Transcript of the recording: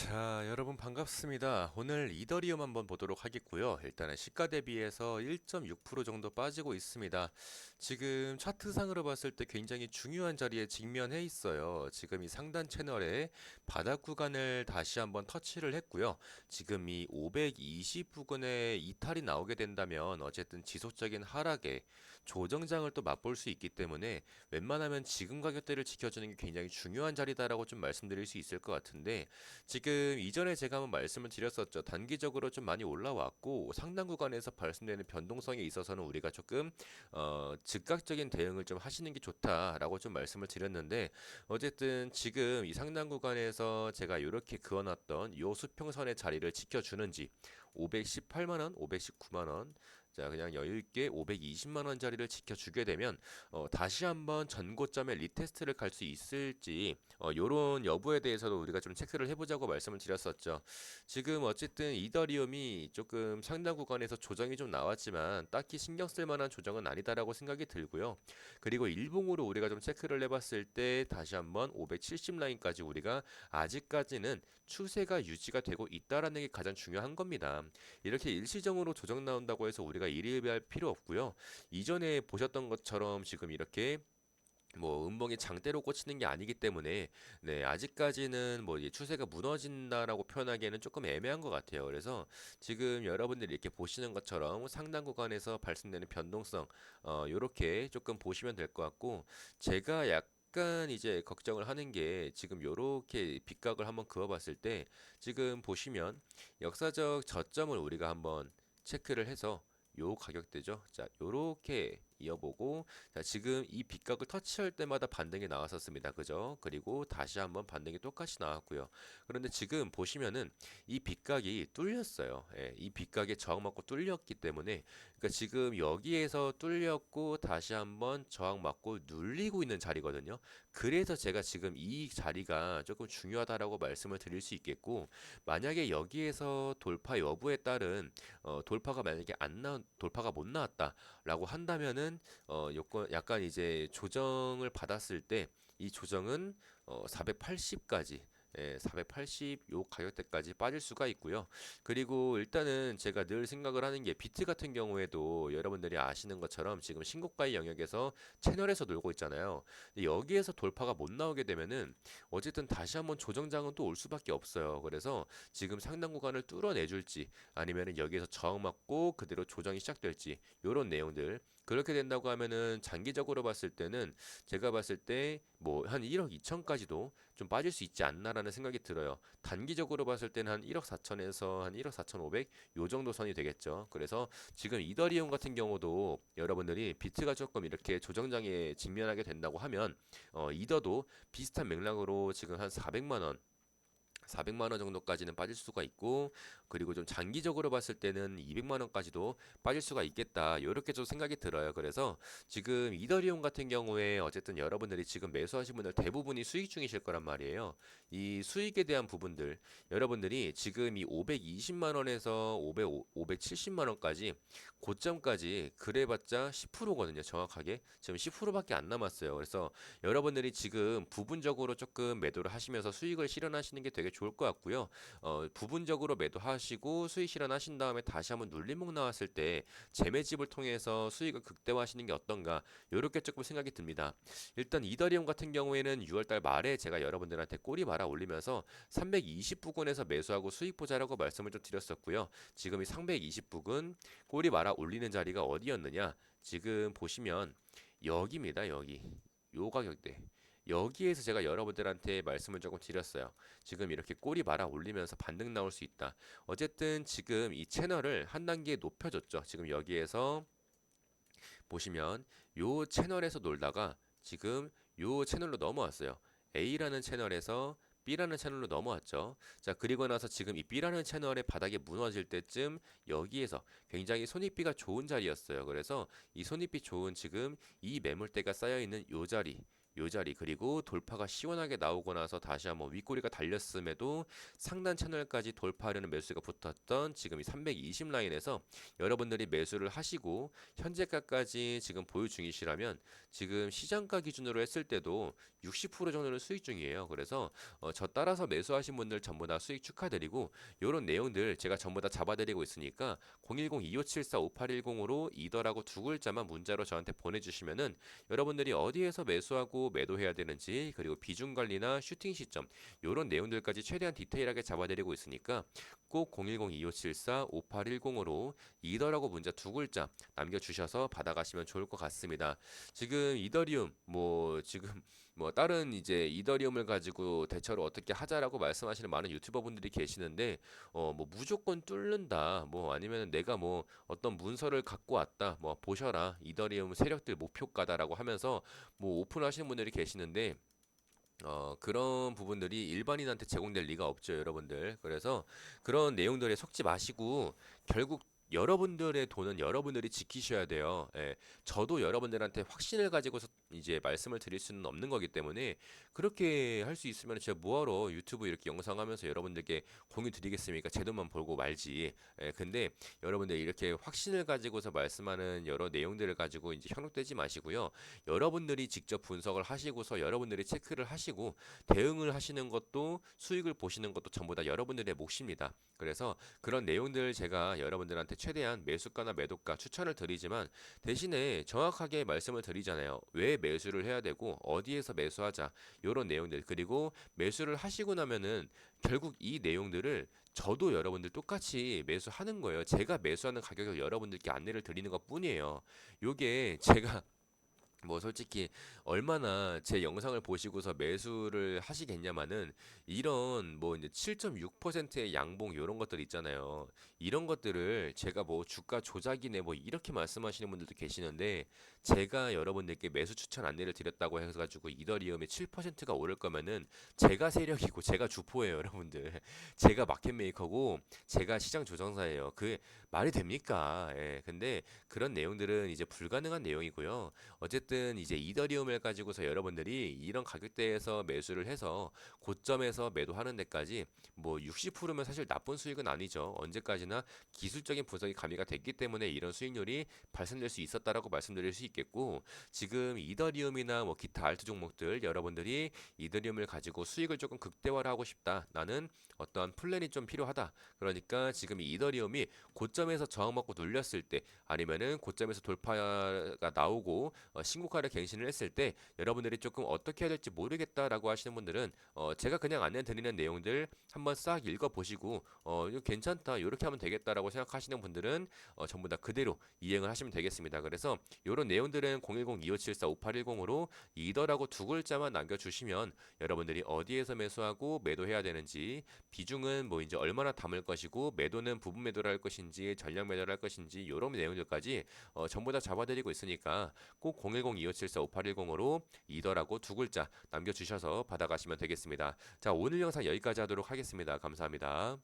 자, 여러분 반갑습니다. 오늘 이더리움 한번 보도록 하겠고요. 일단은 시가 대비해서 1.6% 정도 빠지고 있습니다. 지금 차트상으로 봤을 때 굉장히 중요한 자리에 직면해 있어요. 지금 이 상단 채널에 바닥 구간을 다시 한번 터치를 했고요. 지금 이 520 부근에 이탈이 나오게 된다면 어쨌든 지속적인 하락에 조정장을 또 맛볼 수 있기 때문에 웬만하면 지금 가격대를 지켜주는 게 굉장히 중요한 자리다라고 좀 말씀드릴 수 있을 것 같은데 지금 이전에 제가 한번 말씀을 드렸었죠. 단기적으로 좀 많이 올라왔고 상당 구간에서 발생되는 변동성에 있어서는 우리가 조금 어, 즉각적인 대응을 좀 하시는 게 좋다라고 좀 말씀을 드렸는데 어쨌든 지금 이 상당 구간에서 제가 이렇게 그어놨던 요 수평선의 자리를 지켜주는지 518만 원, 519만 원, 자 그냥 여유 있게 520만 원짜리를 지켜주게 되면 어, 다시 한번 전고점에 리테스트를 갈 수 있을지 어, 요런 여부에 대해서도 우리가 좀 체크를 해보자고 말씀을 드렸었죠. 지금 어쨌든 이더리움이 조금 상당 구간에서 조정이 좀 나왔지만 딱히 신경 쓸 만한 조정은 아니다라고 생각이 들고요. 그리고 일봉으로 우리가 좀 체크를 해봤을 때 다시 한번 570 라인까지 우리가 아직까지는 추세가 유지가 되고 있다라는 게 가장 중요한 겁니다. 이렇게 일시적으로 조정 나온다고 해서 우리가 일일비할 필요 없고요. 이전에 보셨던 것처럼 지금 이렇게 뭐 음봉이 장대로 꽂히는 게 아니기 때문에 네 아직까지는 뭐 추세가 무너진다라고 표현하기에는 조금 애매한 것 같아요. 그래서 지금 여러분들이 이렇게 보시는 것처럼 상당 구간에서 발생되는 변동성 어 요렇게 조금 보시면 될 것 같고 제가 약 약간 이제 걱정을 하는 게 지금 요렇게 빗각을 한번 그어봤을 때 지금 보시면 역사적 저점을 우리가 한번 체크를 해서 요 가격대죠. 자, 요렇게 이어보고 자, 지금 이 빗각을 터치할 때마다 반등이 나왔었습니다. 그죠? 그리고 다시 한번 반등이 똑같이 나왔고요. 그런데 지금 보시면은 이 빗각이 뚫렸어요. 예, 이 빗각에 저항 맞고 뚫렸기 때문에 그러니까 지금 여기에서 뚫렸고 다시 한번 저항 맞고 눌리고 있는 자리거든요. 그래서 제가 지금 이 자리가 조금 중요하다라고 말씀을 드릴 수 있겠고 만약에 여기에서 돌파 여부에 따른 어, 돌파가 만약에 안 나온 돌파가 못 나왔다라고 한다면은 어 요건 약간 이제 조정을 받았을 때 이 조정은 어 480까지 예, 480 요 가격대까지 빠질 수가 있고요. 그리고 일단은 제가 늘 생각을 하는 게 비트 같은 경우에도 여러분들이 아시는 것처럼 지금 신고가의 영역에서 채널에서 놀고 있잖아요. 여기에서 돌파가 못 나오게 되면은 어쨌든 다시 한번 조정장은 또 올 수밖에 없어요. 그래서 지금 상당 구간을 뚫어내줄지 아니면은 여기에서 저항 맞고 그대로 조정이 시작될지 요런 내용들 그렇게 된다고 하면은 장기적으로 봤을 때는 제가 봤을 때 뭐 한 1억 2천까지도 좀 빠질 수 있지 않나라는 생각이 들어요. 단기적으로 봤을 때는 한 1억 4천에서 한 1억 4천 5백 요 정도 선이 되겠죠. 그래서 지금 이더리움 같은 경우도 여러분들이 비트가 조금 이렇게 조정장에 직면하게 된다고 하면 어 이더도 비슷한 맥락으로 지금 한 400만 원 400만 원 정도까지는 빠질 수가 있고 그리고 좀 장기적으로 봤을 때는 200만 원까지도 빠질 수가 있겠다. 이렇게 좀 생각이 들어요. 그래서 지금 이더리움 같은 경우에 어쨌든 여러분들이 지금 매수하신 분들 대부분이 수익 중이실 거란 말이에요. 이 수익에 대한 부분들 여러분들이 지금 이 520만 원에서 500 570만 원까지 고점까지 그래봤자 10%거든요. 정확하게 지금 10%밖에 안 남았어요. 그래서 여러분들이 지금 부분적으로 조금 매도를 하시면서 수익을 실현하시는 게 되게 좋을 것 같고요. 어, 부분적으로 매도하시고 수익 실현하신 다음에 다시 한번 눌림목 나왔을 때 재매집을 통해서 수익을 극대화하시는 게 어떤가 이렇게 조금 생각이 듭니다. 일단 이더리움 같은 경우에는 6월달 말에 제가 여러분들한테 꼬리 말아 올리면서 320 부근에서 매수하고 수익 보자라고 말씀을 좀 드렸었고요. 지금 이 320 부근 꼬리 말아 올리는 자리가 어디였느냐? 지금 보시면 여기입니다. 여기 요 가격대. 여기에서 제가 여러분들한테 말씀을 조금 드렸어요. 지금 이렇게 꼬리 말아 올리면서 반등 나올 수 있다. 어쨌든 지금 이 채널을 한 단계 높여줬죠. 지금 여기에서 보시면 요 채널에서 놀다가 지금 요 채널로 넘어왔어요. A라는 채널에서 B라는 채널로 넘어왔죠. 자, 그리고 나서 지금 이 B라는 채널의 바닥에 무너질 때쯤 여기에서 굉장히 손익비가 좋은 자리였어요. 그래서 이 손익비 좋은 지금 이 매물대가 쌓여 있는 요 자리 요 자리 그리고 돌파가 시원하게 나오고 나서 다시 한번 윗꼬리가 달렸음에도 상단 채널까지 돌파하려는 매수가 붙었던 지금 이 320 라인에서 여러분들이 매수를 하시고 현재가까지 지금 보유 중이시라면 지금 시장가 기준으로 했을 때도 60% 정도는 수익 중이에요. 그래서 어, 저 따라서 매수하신 분들 전부 다 수익 축하드리고 요런 내용들 제가 전부 다 잡아드리고 있으니까 010-2574-5810으로 이더라고 두 글자만 문자로 저한테 보내주시면은 여러분들이 어디에서 매수하고 매도해야 되는지 그리고 비중 관리나 슈팅 시점 요런 내용들까지 최대한 디테일하게 잡아드리고 있으니까 꼭 010-2574-5810으로 이더라고 문자 두 글자 남겨주셔서 받아가시면 좋을 것 같습니다. 지금 이더리움 뭐 지금 뭐 다른 이제 이더리움을 가지고 대처를 어떻게 하자라고 말씀하시는 많은 유튜버 분들이 계시는데 어 뭐 무조건 뚫는다 뭐 아니면 내가 뭐 어떤 문서를 갖고 왔다 뭐 보셔라 이더리움 세력들 목표가다라고 하면서 뭐 오픈하시는 분들이 계시는데 어, 그런 부분들이 일반인한테 제공될 리가 없죠, 여러분들. 그래서 그런 내용들에 속지 마시고 결국 여러분들의 돈은 여러분들이 지키셔야 돼요. 예, 저도 여러분들한테 확신을 가지고서 이제 말씀을 드릴 수는 없는 거기 때문에 그렇게 할 수 있으면 제가 뭐하러 유튜브 이렇게 영상 하면서 여러분들께 공유 드리겠습니까? 제 돈만 벌고 말지. 예, 근데 여러분들 이렇게 확신을 가지고서 말씀하는 여러 내용들을 가지고 이제 현혹되지 마시고요. 여러분들이 직접 분석을 하시고서 여러분들이 체크를 하시고 대응을 하시는 것도 수익을 보시는 것도 전부 다 여러분들의 몫입니다. 그래서 그런 내용들 제가 여러분들한테 최대한 매수가나 매도가 추천을 드리지만 대신에 정확하게 말씀을 드리잖아요. 왜 매수를 해야 되고 어디에서 매수하자 이런 내용들 그리고 매수를 하시고 나면은 결국 이 내용들을 저도 여러분들 똑같이 매수하는 거예요. 제가 매수하는 가격을 여러분들께 안내를 드리는 것 뿐이에요. 요게 제가 뭐 솔직히 얼마나 제 영상을 보시고서 매수를 하시겠냐마는 이런 뭐 이제 7.6%의 양봉 이런 것들 있잖아요. 이런 것들을 제가 뭐 주가 조작이네 뭐 이렇게 말씀하시는 분들도 계시는데 제가 여러분들께 매수 추천 안내를 드렸다고 해가지고 이더리움이 7%가 오를 거면은 제가 세력이고 제가 주포예요, 여러분들. 제가 마켓 메이커고 제가 시장 조정사예요. 그 말이 됩니까? 예. 근데 그런 내용들은 이제 불가능한 내용이고요. 어쨌든 이제 이더리움을 가지고서 여러분들이 이런 가격대에서 매수를 해서 고점에서 매도하는 데까지 뭐 60%면 사실 나쁜 수익은 아니죠. 언제까지나 기술적인 분석이 가미가 됐기 때문에 이런 수익률이 발생될 수 있었다라고 말씀드릴 수 있겠고 지금 이더리움이나 뭐 기타 알트 종목들 여러분들이 이더리움을 가지고 수익을 조금 극대화를 하고 싶다. 나는 어떤 플랜이 좀 필요하다. 그러니까 지금 이 이더리움이 고점에서 저항 먹고 눌렸을 때 아니면은 고점에서 돌파가 나오고 어, 신 고가를 갱신을 했을 때 여러분들이 조금 어떻게 해야 될지 모르겠다라고 하시는 분들은 어, 제가 그냥 안내 드리는 내용들 한번 싹 읽어 보시고 어, 이거 괜찮다 이렇게 하면 되겠다라고 생각하시는 분들은 어, 전부 다 그대로 이행을 하시면 되겠습니다. 그래서 이런 내용들은 010-2574-5810으로 이더라고 두 글자만 남겨주시면 여러분들이 어디에서 매수하고 매도해야 되는지 비중은 뭐 이제 얼마나 담을 것이고 매도는 부분 매도를 할 것인지 전량 매도를 할 것인지 이런 내용들까지 어, 전부 다 잡아드리고 있으니까 꼭 010-2574-5810으로 이더라고 두 글자 남겨주셔서 받아가시면 되겠습니다. 자 오늘 영상 여기까지 하도록 하겠습니다. 감사합니다.